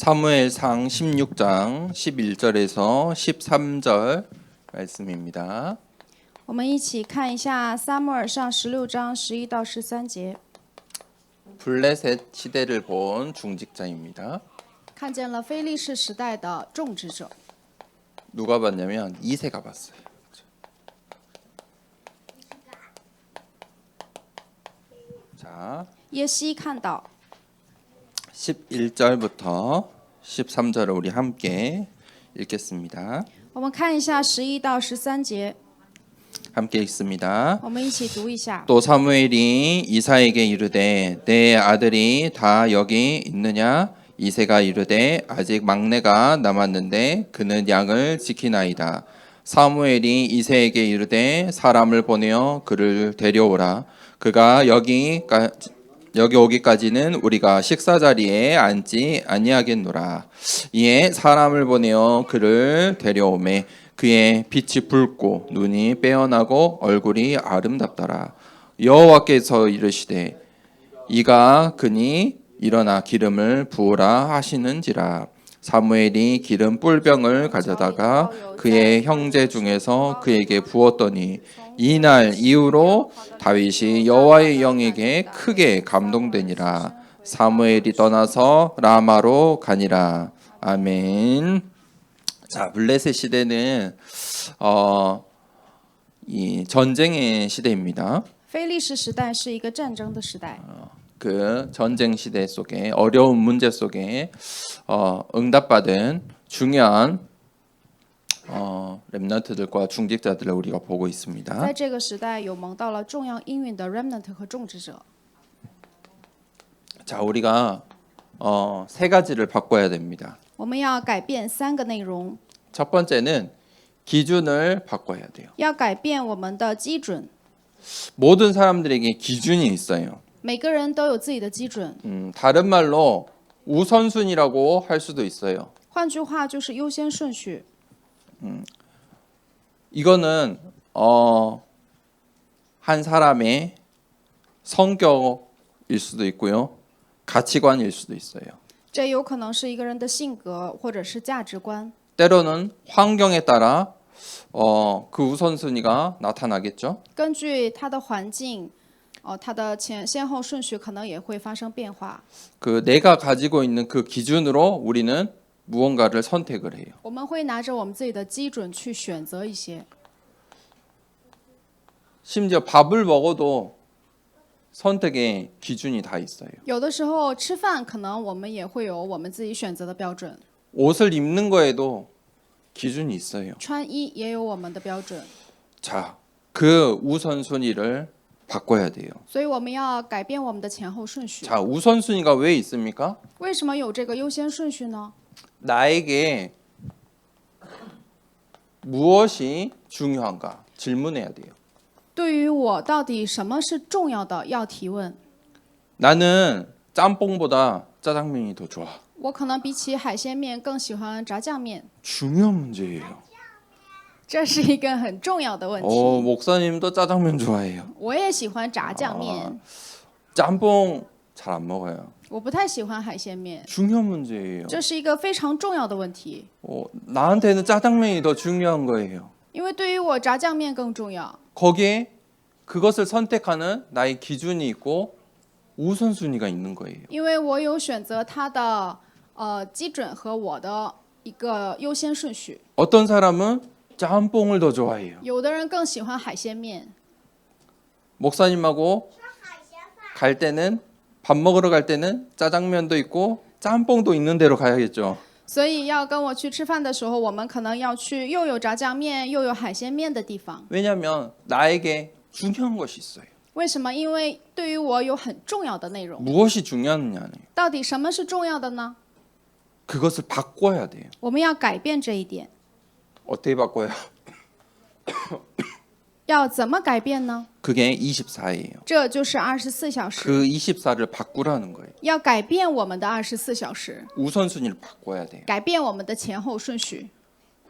사무엘상 16장 11절에서 13절 말씀입니다. 我们一起看一下《撒母耳上》十六章十一到十三节， 블레셋 시대를 본 중직자입니다. 看见了非利士时代的种植者。 누가 봤냐면 이세가 봤어요. 자, 耶西看到， 11절부터 13절을 우리 함께 읽겠습니다. 我们看一下十一到十三节， 함께 읽습니다. 我们一起读一下。 또 사무엘이 이사에게 이르되 내 아들이 다 여기 있느냐 이세가 이르되 아직 막내가 남았는데 그는 양을 지키나이다 사무엘이 이세에게 이르되 사람을 보내어 그를 데려오라 그가 여기 여기 오기까지는 우리가 식사 자리에 앉지 아니하겠노라. 이에 사람을 보내어 그를 데려오매 그의 빛이 붉고 눈이 빼어나고 얼굴이 아름답더라. 여호와께서 이르시되 이가 그니 일어나 기름을 부으라 하시는지라. 사무엘이 기름 뿔병을 가져다가 그의 형제 중에서 그에게 부었더니 이날 이후로 다윗이 여호와의 영에게 크게 감동되니라 사무엘이 떠나서 라마로 가니라 아멘. 자 블레셋 시대는 어, 이 전쟁의 시대입니다. 非利士时代是一个战争的时代， 그 전쟁 시대 속에 어려운 문제 속에 어, 응답받은 중요한 어, 렘넌트들과 중직자들을 우리가 보고 在 있습니다. 这个时代有蒙到了重要应允的 remnant 和种植者。 자 우리가 어, 세 가지를 바꿔야 됩니다. 我们要改变三个内容， 첫 번째는 기준을 바꿔야 돼요. 要改变我们的基准。 모든 사람들에게 기준이 있어요. 每个人都有自己的基准， 음, 다른 말로 우선순위라고 할 수도 있어요. 换句话就是优先顺序。 이거는 어, 한 사람의 성격일 수도 있고요, 가치관일 수도 있어요. 这有可能是一个人的性格或者是价值观， 때로는 환경에 따라 어, 그 우선순위가 나타나겠죠. 根据他的环境，哦、他的前先后顺序可能也会发生变化。 그 내가 가지고 있는 그 기준으로 우리는 무언가를 선택을 해요. 我们会拿着我们自己的基准去选择一些， 심지어 밥을 먹어도 선택의 기준이 다 있어요. 有的时候吃饭可能我们也会有我们自己选择的标准， 옷을 입는 거에도 기준이 있어요. 穿衣也有我们的标准， 자, 그 우선순위를 바꿔야 돼요. 所以我们要改变我们的前后顺序。 자, 우선순위가 왜 있습니까? 为什么有这个优先顺序呢？ 나에게 무엇이 중요한가 질문해야 돼요. 对于我到底什么是重要的，要提问。 나는 짬뽕보다 짜장면이 더 좋아. 我可能比起海鲜面更喜欢炸酱面， 중요한 문제예요. 这是一个很重要的问题。 어, 목사님도 짜장면 좋아해요. 我也喜欢炸酱面， 짬뽕 잘 안 먹어요. 我不太喜欢海鲜面， 중요한 문제예요. 这是一个非常重要的问题。 어, 나한테는 짜장면이 더 중요한 거예요. 因为对于我，炸酱面更重要。 거기에 그것을 선택하는 나의 기준이 있고 우선순위가 있는 거예요. 因为我有选择它的呃基准和我的一个优先顺序。 어떤 사람은 짬뽕을 더 좋아해요. 有的人更喜欢海鲜面， 목사님하고 갈 때는 밥 먹으러 갈 때는 짜장면도 있고 짬뽕도 있는 데로 가야겠죠. 所以要跟我去吃饭的时候，我们可能要去又有炸酱面又有海鲜面的地方。 왜냐하면 나에게 중요한 것이 있어요. 为什么？因为对于我有很重要的内容。 무엇이 중요하느냐는 到底什么是重要的呢？ 그것을 바꿔야 돼요. 我们要改变这一点。 어떻게 바꿔요? 要怎么改变呢？ 그게 24예요. 这就是二十四小时。 그 24를 바꾸라는 거예요. 要改变我们的二十四小时， 우선순위를 바꿔야 돼요. 改变我们的前后顺序，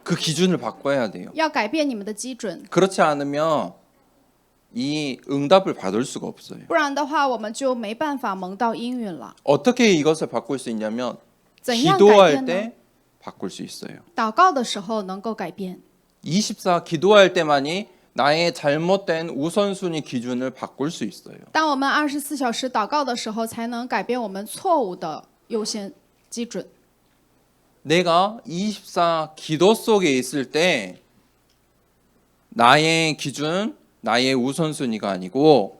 그 기준을 바꿔야 돼요. 要改变你们的基准， 그렇지 않으면 이 응답을 받을 수가 없어요. 不然的话，我们就没办法蒙到应允了。 어떻게 이것을 바꿀 수 있냐면 怎样改 기도할 变呢？ 때 바꿀 수 있어요. 祷告的时候能够改变。 24 기도할 때만이 나의 잘못된 우선순위 기준을 바꿀 수 있어요. 当我们二十四小时祷告的时候，才能改变我们错误的优先基准。 내가 24 기도 속에 있을 때 나의 기준, 나의 우선순위가 아니고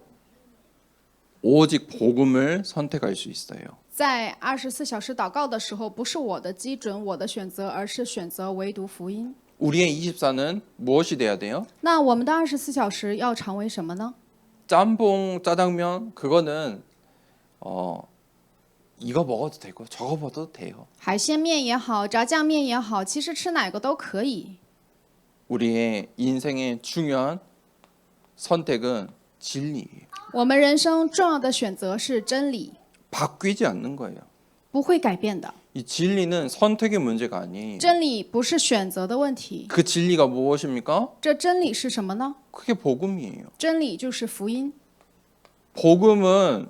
오직 복음을 선택할 수 있어요. 在二十四小时祷告的时候，不是我的基准、我的选择，而是选择唯独福音。 우리의 24는 무엇이 돼야 돼요? 那我们的二十四小时要成为什么呢？ 짬뽕, 짜장면 그거는 어 이거 먹어도 되고 저거 먹어도 돼요. 海鲜面也好，炸酱面也好，其实吃哪个都可以。 우리의 인생의 중요한 선택은 진리예요. 我们人生重要的选择是真理， 바뀌지 않는 거예요. 不会改变的。 이 진리는 선택의 문제가 아니에요. 真理不是选择的问题， 그 진리가 무엇입니까? 这真理是什么呢？ 그게 복음이에요. 真理就是福音， 복음은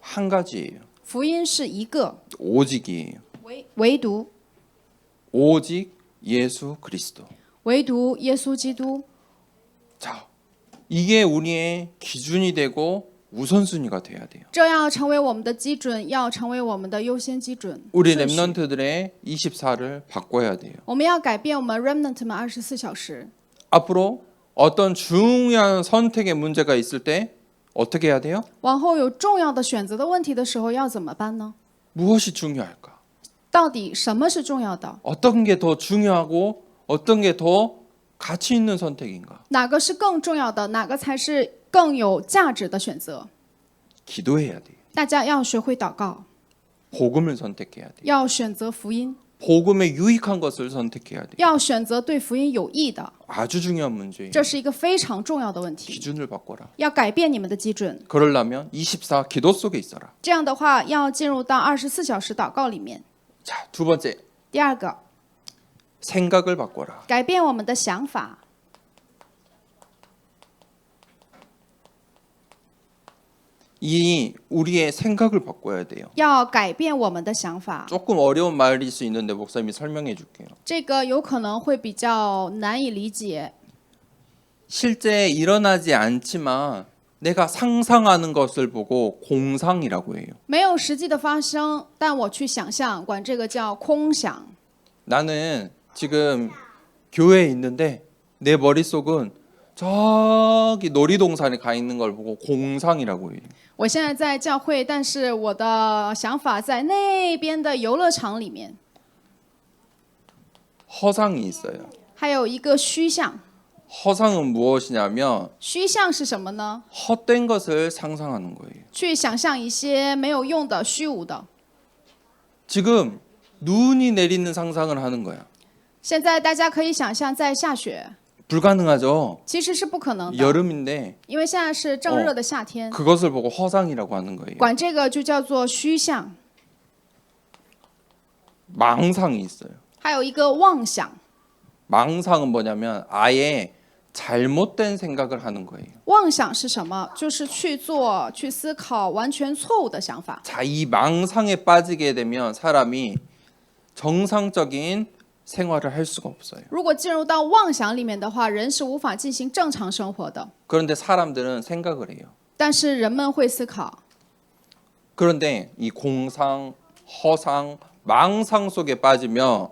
한 가지예요. 福音是一个， 오직이에요. 唯唯独 오직 예수 그리스도. 唯独耶稣基督。 자, 이게 우리의 기준이 되고 우선순위가 돼야 돼요. 这要成为我们的基准，要成为我们的优先基准。 우리 顺序 랩런트들의 24를 바꿔야 돼요. 我们要改变我们 remnant 们二十四小时。 앞으로 어떤 중요한 선택의 문제가 있을 때 어떻게 해야 돼요? 往后有重要的选择的问题的时候，要怎么办呢？ 무엇이 중요할까? 到底什么是重要的？ 어떤 게 더 중요하고 어떤 게 더 가치 있는 선택인가? 哪个是更重要的？哪个才是 更有价值的选择？ 기도해야 돼요. 大家要学会祷告， 복음을 선택해야 돼요. 要选择福音， 복음에 유익한 것을 선택해야 돼요. 要选择对福音有益的。 아주 중요한 문제예요. 这是一个非常重要的问题， 기준을 바꿔라. 要改变你们的基准。 그러려면 24 기도 속에 있어라. 这样的话，要进入到二十四小时祷告里面。 자, 두 번째 第二个， 생각을 바꿔라. 改变我们的想法。 이 우리의 생각을 바꿔야 돼요. 要改变我们的想法， 조금 어려운 말일 수 있는데 목사님이 설명해 줄게요. 这个有可能会比较难以理解。 실제 일어나지 않지만 내가 상상하는 것을 보고 공상이라고 해요. 没有实际的发生，但我去想象，管这个叫空想。 나는 지금 교회에 있는데 내 머릿속은 저기 놀이동산에 가 있는 걸 보고 공상이라고 해요. 我现在在教会，但是我的想法在那边的游乐场里面， 허상이 있어요. 还有一个虚像。 허상은 무엇이냐면 虚像是什么呢？ 헛된 것을 상상하는 거예요. 去想象一些没有用的、虚无的。 지금 눈이 내리는 상상을 하는 거야. 现在大家可以想象在下雪， 불가능하죠. 其实是不可能的， 여름인데 因为现在是正热的夏天， 그것을 보고 허상이라고 하는 거예요. 管这个就叫做虚像。 망상이 있어요. 还有一个妄想， 망상은 뭐냐면 아예 잘못된 생각을 하는 거예요. 妄想是什么？就是去做、去思考完全错误的想法。 자, 이 망상에 빠지게 되면 사람이 정상적인 생활을 할 수가 없어요. 如果进入到妄想里面的话，人是无法进行正常生活的。 그런데 사람들은 생각을 해요. 但是人们会思考， 그런데 이 공상, 허상, 망상 속에 빠지면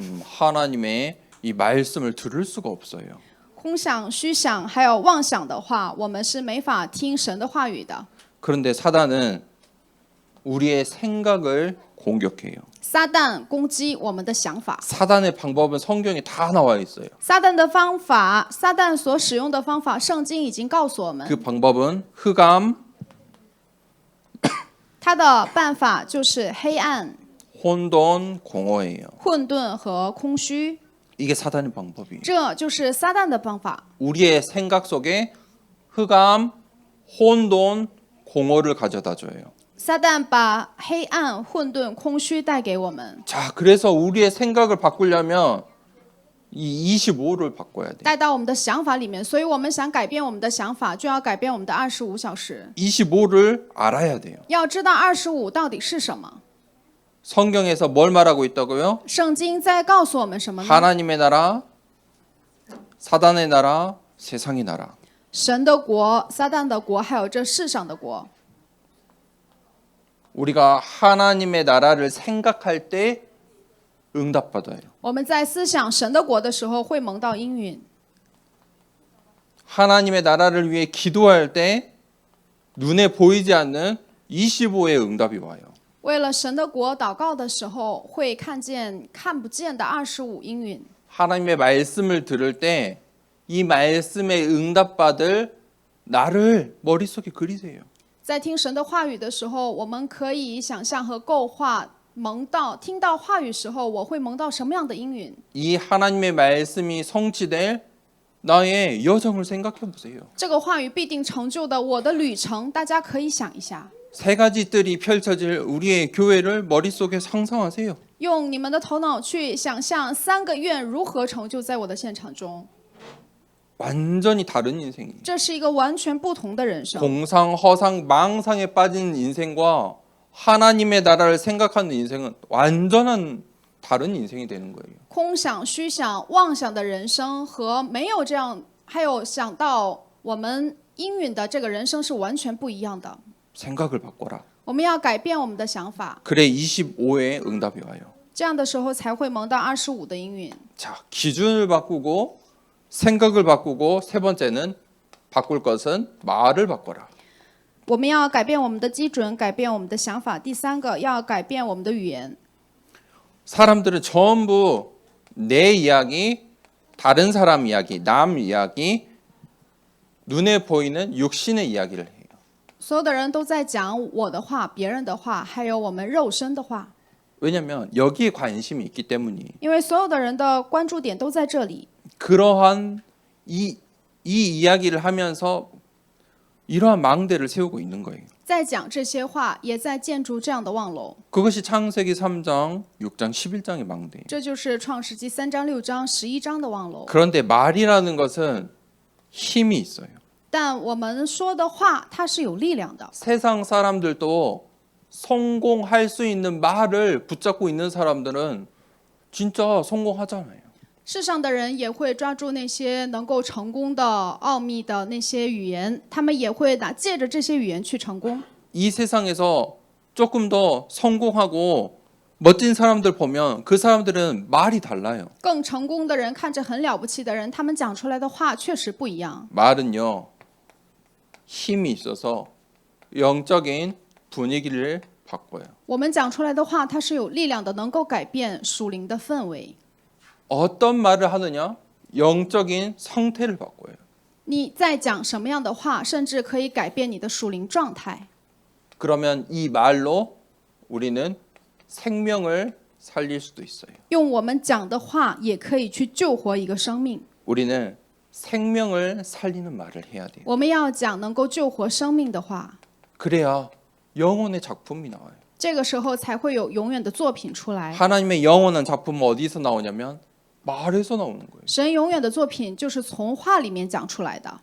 음, 하나님의 이 말씀을 들을 수가 없어요. 空想、虚想还有妄想的话，我们是没法听神的话语的。 그런데 사단은 우리의 생각을 공격해요. 撒旦攻击我们的想法， 사단의 방법은 성경에 다 나와 있어요. 撒旦的方法，撒旦所使用的方法，圣经已经告诉我们， 그 방법은 흑암, 他的办法就是黑暗、 혼돈, 공허예요. 混沌和空虚， 이게 사단의 방법이에요. 这就是撒旦的方法。 우리의 생각 속에 흑암, 혼돈, 공허를 가져다 줘요. 撒旦把黑暗、混沌、空虚带给我们， 자, 그래서 우리의 생각을 바꾸려면 이 25를 바꿔야 돼. 带到我们的想法里面。所以我们想改变我们的想法，就要改变我们的二十五小时。 25를 알아야 돼요. 要知道二十五到底是什么。 성경에서 뭘 말하고 있다고요? 圣经在告诉我们什么呢？ 하나님의 나라, 사단의 나라, 세상의 나라. 神的国、撒旦的国，还有这世上的国。 우리가 하나님의 나라를 생각할 때 응답받아요. 我们在思想神的国的时候，会蒙到应允。 하나님의 나라를 위해 기도할 때 눈에 보이지 않는 25의 응답이 와요. 为了神的国祷告的时候，会看见看不见的二十五应允。 하나님의 말씀을 들을 때 이 말씀에 응답받을 나를 머릿속에 그리세요. 在听神的话语的时候，我们可以想象和构画蒙到听到话语时候，我会蒙到什么样的应允？ 이 하나님의 말씀이 성취될 나의 여정을 생각해 보세요. 这个话语必定成就的我的旅程，大家可以想一下， 세 가지 뜰이 펼쳐질 우리의 교회를 머릿속에 상상하세요. 用你们的头脑去想象三个愿如何成就在我的现场中。 완전히 다른 인생이에요. 这是一个完全不同的人生。 공상, 허상, 망상에 빠진 인생과 하나님의 나라를 생각하는 인생은 완전한 다른 인생이 되는 거예요. 空想、虚想、妄想的人生和没有这样，还有想到我们应允的这个人生是完全不一样的。 생각을 바꿔라. 我们要改变我们的想法， 그래 25의 응답이 와요. 这样的时候才会蒙到二十五的应允。 자, 기준을 바꾸고 생각을 바꾸고 세 번째는 바꿀 것은 말을 바꿔라. 我们要改变我们的基准，改变我们的想法。第三个，要改变我们的语言。 사람들은 전부 내 이야기, 다른 사람 이야기, 남 이야기, 눈에 보이는 육신의 이야기를 해요. 所有的人都在讲我的话、别人的话，还有我们肉身的话， 왜냐하면 여기에 관심이 있기 때문이 因为所有的人的关注点都在这里。 그러한 이, 이 이야기를 하면서 이러한 망대를 세우고 있는 거예요. 在讲这些话，也在建筑这样的望楼。 그것이 창세기 3장, 6장, 11장의 망대예요. 这就是创世纪三章、六章、十一章的望楼。 그런데 말이라는 것은 힘이 있어요. 但我们说的话，它是有力量的。 세상 사람들도 성공할 수 있는 말을 붙잡고 있는 사람들은 진짜 성공하잖아요. 世上的人也会抓住那些能够成功的奥秘的那些语言，他们也会拿借着这些语言去成功。 이 세상에서 조금 더 성공하고 멋진 사람들 보면 그 사람들은 말이 달라요. 更成功的人看着很了不起的人，他们讲出来的话确实不一样。 말은요 힘이 있어서 영적인 분위기를 바꿔요. 我们讲出来的话，它是有力量的，能够改变属灵的氛围。 어떤 말을 하느냐? 영적인 상태를 바꿔요. 你在讲什么样的话，甚至可以改变你的属灵状态。 그러면 이 말로 우리는 생명을 살릴 수도 있어요. 用我们讲的话，也可以去救活一个生命。 우리는 생명을 살리는 말을 해야 돼요. 我们要讲能够救活生命的话， 그래야 영혼의 작품이 나와요. 这个时候才会有永远的作品出来。 하나님의 영원한 작품은 어디서 나오냐면 말에서 나오는 거예요. 神永远的作品就是从话里面讲出来的。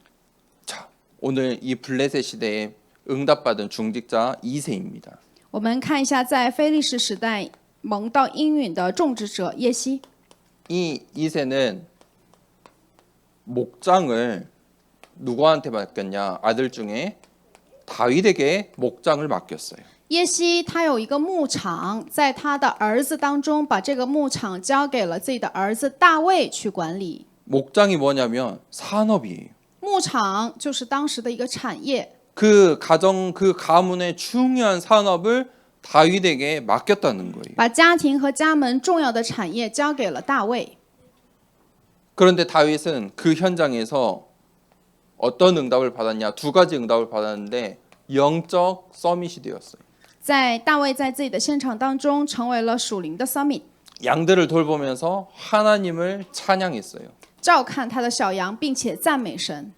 자, 오늘 이 블레셋 시대에 응답받은 중직자 2세입니다. 我们看一下，在非历史时代蒙到应允的种植者耶西， 이 2세는 목장을 누구한테 맡겼냐? 아들 중에 다윗에게 목장을 맡겼어요. 耶西他有一个牧场，在他的儿子当中，把这个牧场交给了自己的儿子大卫去管理。 목장이 뭐냐면 산업이에요. 牧场就是当时的一个产业， 그 가정 그 가문의 중요한 산업을 다윗에게 맡겼다는 거예요. 把家庭和家门重要的产业交给了大卫。 그런데 다윗은 그 현장에서 어떤 응답을 받았냐? 두 가지 응답을 받았는데 영적 서밋이 되었어요. 在大卫在自己的现场当中，成为了属灵的 summit， 양들을 돌보면서 하나님을 찬양했어요. 照看他的小羊，并且赞美神，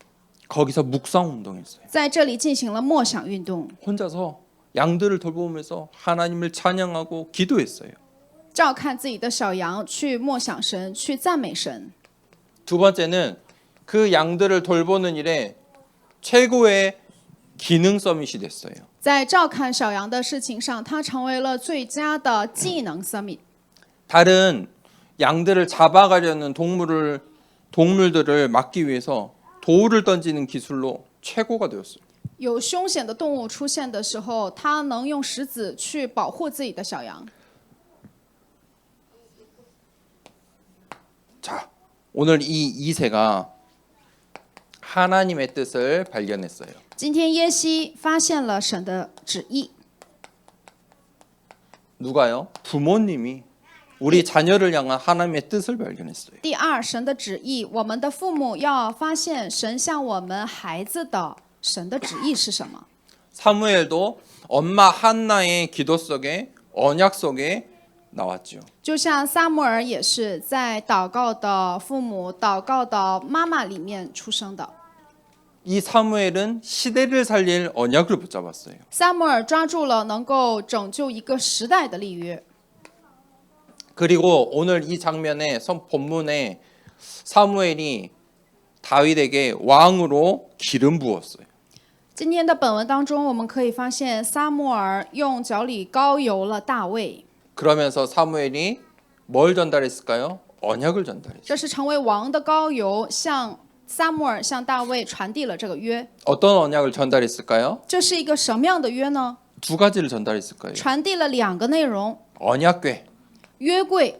거기서 묵상 운동했어요. 在这里进行了默想运动， 혼자서 양들을 돌보면서 하나님을 찬양하고 기도했어요. 照看自己的小羊，去默想神，去赞美神。 두 번째는 그 양들을 돌보는 일에 최고의 기능 서밋이 됐어요. 在照看小羊的事情上，他成为了最佳的技能 summit。 다른 양들을 잡아가려는 동물을 동물들을 막기 위해서 돌을 던지는 기술로 최고가 되었어요. 有凶险的动物出现的时候，他能用石子去保护自己的小羊。 자, 오늘 이 이세가 하나님의 뜻을 발견했어요. 今天耶西发现了神的旨意， 누가요? 부모님이 우리 자녀를 향한 하나님의 뜻을 발견했어요. 第二，神的旨意，我们的父母要发现神向我们孩子的神的旨意是什么。 사무엘도 엄마 한나의 기도 속에 언약 속에 나왔죠. 就像撒母耳也是在祷告的父母、祷告的妈妈里面出生的。 이 사무엘은 시대를 살릴 언약을 붙잡았어요. 撒母耳抓住了能够拯救一个时代的立约。 그리고 오늘 이 장면에 선 본문에 사무엘이 다윗에게 왕으로 기름 부었어요. 今天的本文当中，我们可以发现撒母耳用脚里膏油了大卫， 그러면서 사무엘이 뭘 전달했을까요? 언약을 전달했죠. 这是成为王的膏油，向 撒母耳向大卫传递了这个约。 어떤 언약을 전달했을까요? 这是一个什么样的约呢？ 두 가지를 전달했을 거예요. 传递了两个内容： 언약궤. 约柜。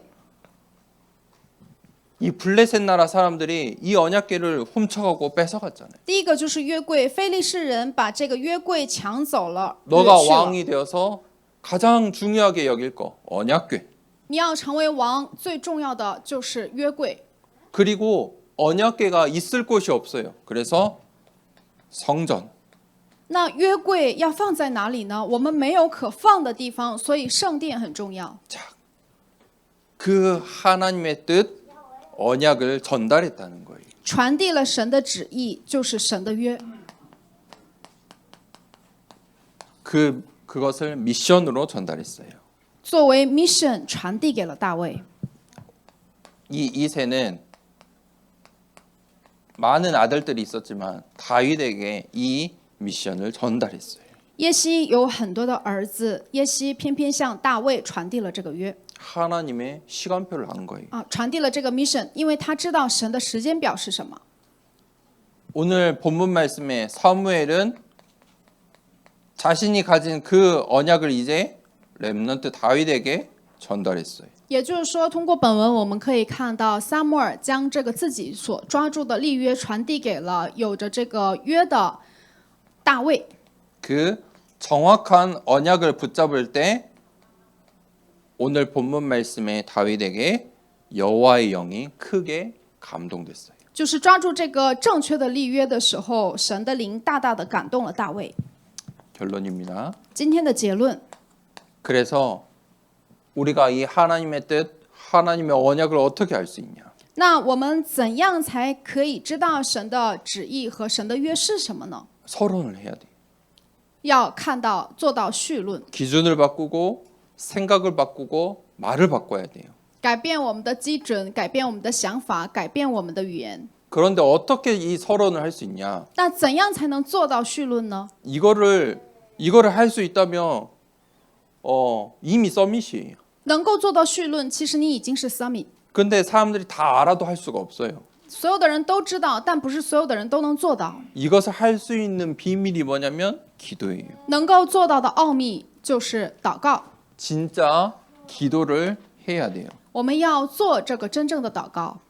이 블레셋 나라 사람들이 이 언약궤를 훔쳐가고 뺏어갔잖아요. 第一个就是约柜，非利士人把这个约柜抢走了，掠 너가 去了。 왕이 되어서 가장 중요하게 여길 거 언약궤. 你要成为王，最重要的就是约柜。 그리고 언약궤가 있을 곳이 없어요. 그래서 성전. 那约柜要放在哪里呢？我们没有可放的地方，所以圣殿很重要。 자, 그 하나님의 뜻 언약을 전달했다는 거예요. 传递了神的旨意，就是神的约。 그 그것을 미션으로 전달했어요. 作为 mission 传递给了大卫。 이 이세는 많은 아들들이 있었지만 다윗에게 이 미션을 전달했어요. 耶西有很多的儿子，耶西偏偏向大卫传递了这个约 하나님의 시간표를 안 거예요. 啊，传递了这个 mission，因为他知道神的时间表是什么。 오늘 본문 말씀에 사무엘은 자신이 가진 그 언약을 이제 렘넌트 다윗에게 전달했어요. 也就是说，通过本文我们可以看到，撒母耳将这个自己所抓住的立约传递给了有着这个约的大卫。 그 정확한 언약을 붙잡을 때 오늘 본문 말씀에 다윗에게 여호와의 영이 크게 감동됐어요. 就是抓住这个正确的立约的时候，神的灵大大的感动了大卫。 결론입니다. 今天的结论， 그래서 우리가 이 하나님의 뜻, 하나님의 언약을 어떻게 알 수 있냐? 那我们怎样才可以知道神的旨意和神的约是什么呢？ 서론을 해야 돼. 要看到做到绪论， 기준을 바꾸고 생각을 바꾸고 말을 바꿔야 돼요. 改变我们的基准，改变我们的想法，改变我们的语言。 그런데 어떻게 이 서론을 할 수 있냐? 那怎样才能做到绪论呢？ 이거를 이거를 할 수 있다면 어, 이미 서밋이에요. 能够做到绪论，其实你已经是 summit。 근데 사람들이 다 알아도 할 수가 없어요. 所有的人都知道，但不是所有的人都能做到。 이것을 할 수 있는 비밀이 뭐냐면 기도예요. 能够做到的奥秘就是祷告。 진짜 기도를 해야 돼요. 我们要做这个真正的祷告，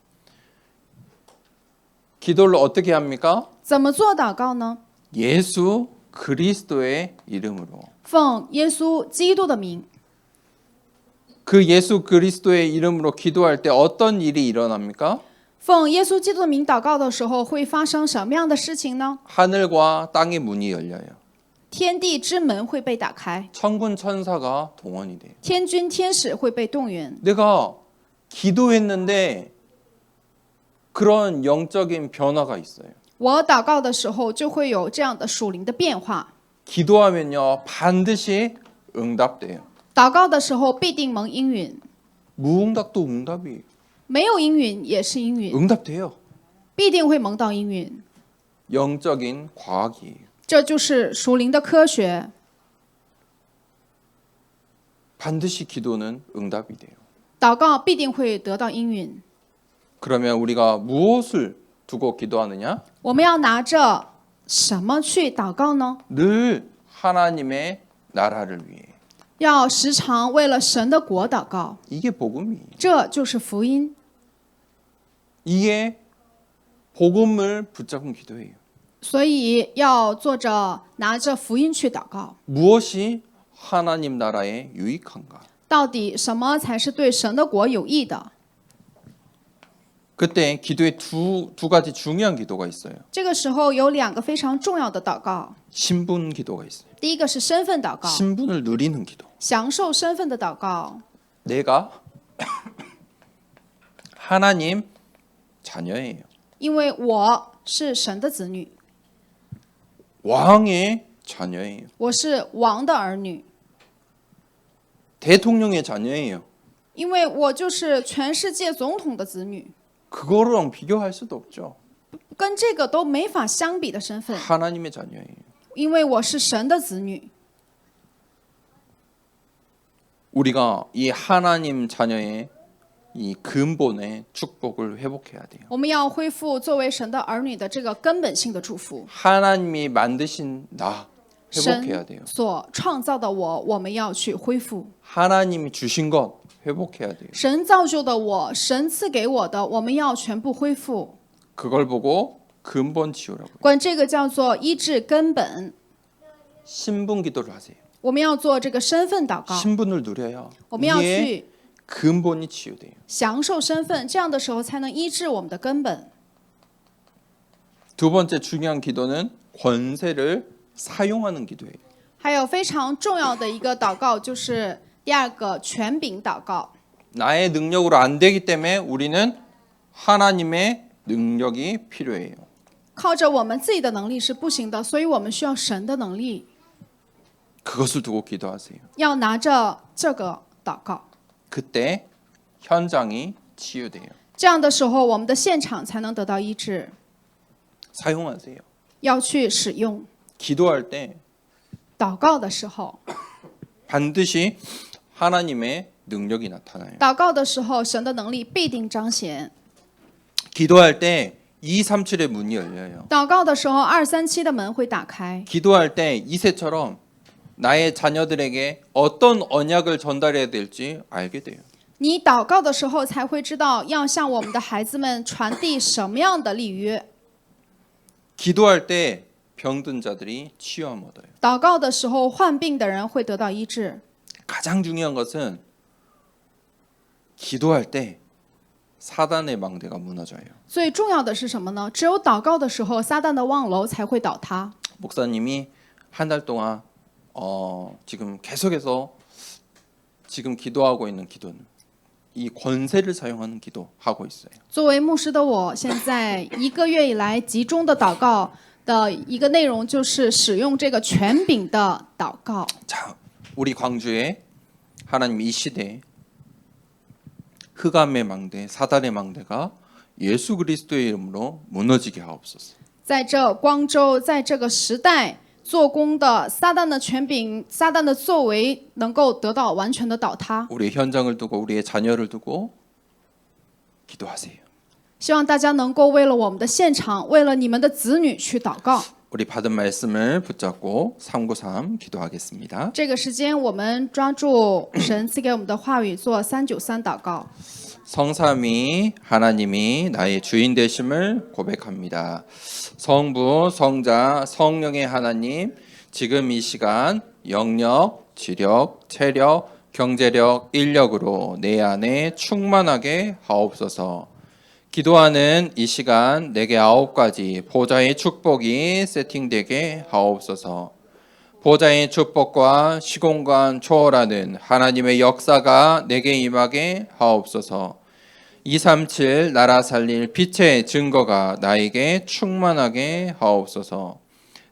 기도를 어떻게 합니까? 怎么做祷告呢？ 예수 그리스도의 이름으로. 奉耶稣基督的名。 그 예수 그리스도의 이름으로 기도할 때 어떤 일이 일어납니까? 奉耶稣基督的名祷告的时候，会发生什么样的事情呢？ 하늘과 땅의 문이 열려요. 天地之门会被打开， 천군 천사가 동원이 돼요. 天军天使会被动员。 내가 기도했는데 그런 영적인 변화가 있어요. 我祷告的时候，就会有这样的属灵的变化。 기도하면요 반드시 응답돼요. 祷告的时候必定蒙应允， 무응답도 응답이에요. 没有应允也是应允， 응답돼요. 必定会蒙到应允。 영적인 과학이에요. 这就是属灵的科学。 반드시 기도는 응답이 돼요. 祷告必定会得到应允。 그러면 우리가 무엇을 두고 기도하느냐? 我们要拿着什么去祷告呢？ 늘 하나님의 나라를 위해. 要时常为了神的国祷告， 이게 복음이에요. 这就是福音。 이게 복음을 붙잡은 기도예요. 所以要做着拿着福音去祷告。 무엇이 하나님 나라에 유익한가? 到底什么才是对神的国有益的？ 그때 기도에 두, 두 가지 중요한 기도가 있어요. 这个时候有两个非常重要的祷告， 신분 기도가 있어요. 第一个是身份祷告， 신분을 누리는 기도. 享受身份的祷告。 내가 하나님 자녀예요. 因为我是神的子女， 왕의 자녀예요. 我是王的儿女， 대통령의 자녀예요. 因为我就是全世界总统的子女， 그거랑 비교할 수도 없죠. 跟这个都没法相比的身份， 하나님의 자녀예요. 因为我是神的子女。 우리가 이 하나님 자녀의 이 근본의 축복을 회복해야 돼요. 我们要恢复作为神的儿女的这个根本性的祝福。 하나님이 만드신 나 회복해야 돼요. 神所创造的我，我们要去恢复； 하나님이 주신 것 회복해야 돼요. 神造就的我，神赐给我的，我们要全部恢复。 그걸 보고 근본 치유라고요. 管这个叫做医治根本。 신분 기도를 하세요. 我们要做这个身份祷告， 신분을 누려야 我们要 이게 去 근본이 치유돼요. 享受身份，这样的时候才能医治我们的根本。 두 번째 중요한 기도는 권세를 사용하는 기도예요. 还有非常重要的一个祷告，就是第二个权柄祷告。 나의 능력으로 안 되기 때문에 우리는 하나님의 능력이 필요해요. 靠着我们自己的能力是不行的，所以我们需要神的能力。 그것을 두고 기도하세요. 要拿着这个祷告， 그때 현장이 치유돼요. 这样的时候，我们的现场才能得到医治。 사용하세요. 要去使用 기도할 때 祷告的时候， 반드시 하나님의 능력이 나타나요. 祷告的时候，神的能力必定彰显。 기도할 때 237의 문이 열려요. 祷告的时候，二三七的门会打开。 기도할 때 이세처럼 나의 자녀들에게 어떤 언약을 전달해야 될지 알게 돼요. 你祷告的时候，才会知道要向我们的孩子们传递什么样的立约。 기도할 때 병든 자들이 치유함 얻어요. 祷告的时候，患病的人会得到医治。 가장 중요한 것은 기도할 때 사단의 망대가 무너져요. 最重要的是什么呢？只有祷告的时候，撒旦的望楼才会倒塌。 목사님이 한 달 동안 어, 지금 계속해서 지금 기도하고 있는 기도는 이 권세를 사용하는 기도 하고 있어요. 作为牧师的我，现在一个月以来集中的祷告的一个内容就是使用这个权柄的祷告。 자, 우리 광주에 하나님 이 시대 흑암의 망대, 사단의 망대가 예수 그리스도의 이름으로 무너지게 하옵소서. 在这光州，在这个时代 做工的撒旦的权柄、撒旦的作为，能够得到完全的倒塌。 우리의 현장을 두고 우리의 자녀를 두고 기도하세요. 希望大家能够为了我们的现场，为了你们的子女去祷告。 우리 받은 말씀을 붙잡고 393 기도하겠습니다. 这个时间，我们抓住神赐给我们的话语，做三九三祷告。 성삼위 하나님이 나의 주인 되심을 고백합니다. 성부, 성자, 성령의 하나님, 지금 이 시간 영력, 지력, 체력, 경제력, 인력으로 내 안에 충만하게 하옵소서. 기도하는 이 시간 내게 아홉 가지 보좌의 축복이 세팅되게 하옵소서. 보좌의 축복과 시공간 초월하는 하나님의 역사가 내게 임하게 하옵소서. 237 나라 살릴 빛의 증거가 나에게 충만하게 하옵소서.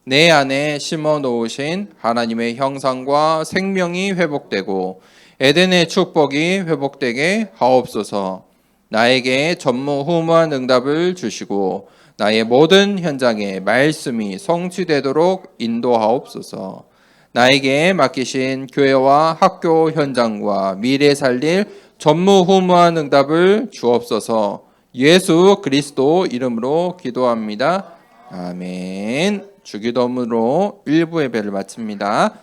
내 안에 심어 놓으신 하나님의 형상과 생명이 회복되고 에덴의 축복이 회복되게 하옵소서. 나에게 전무후무한 응답을 주시고 나의 모든 현장에 말씀이 성취되도록 인도하옵소서. 나에게 맡기신 교회와 학교 현장과 미래 살릴 전무후무한 응답을 주옵소서. 예수 그리스도 이름으로 기도합니다. 아멘. 주기도문으로 일부 예배를 마칩니다.